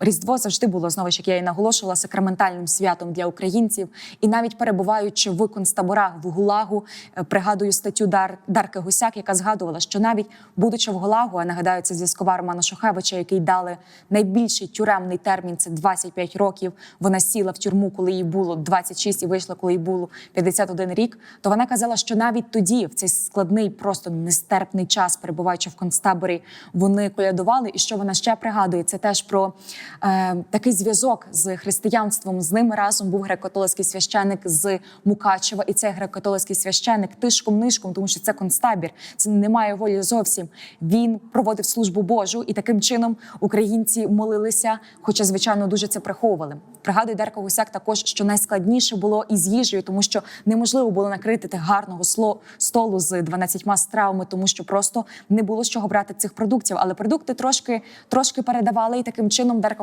Різдво завжди було знову ж як я і наголошувала сакраментальним святом для українців. І навіть перебуваючи в концтаборах в Гулагу, е, пригадую статтю Дар Дарки Гусяк, яка згадувала, що навіть будучи в Гулагу, а нагадаю, це зв'язкова Романа Шухевича, який дали найбільший тюремний термін це 25 років. Вона сіла в тюрму, коли їй було 26 і вийшла, коли їй було 51 рік. То вона казала, що навіть тоді, в цей складний, просто нестерпний час, перебуваючи в концтаборі, вони колядували. І що вона ще пригадує, це теж про такий зв'язок з християнством. З ними разом був греко-католицький священик з Мукачева, і цей греко-католицький священик тишком нишком, тому що це концтабір, це немає волі зовсім. Він проводив службу Божу, і таким чином українці молилися, хоча звичайно дуже це приховували. Пригадує Дерка Гусяк також, що найскладніше було із їжею, тому що неможливо було накрити гарного сло- столу з 12 стравами, тому що просто не було з чого брати цих продуктів. Але продукти трошки трошки передавали, і таким чином Дарка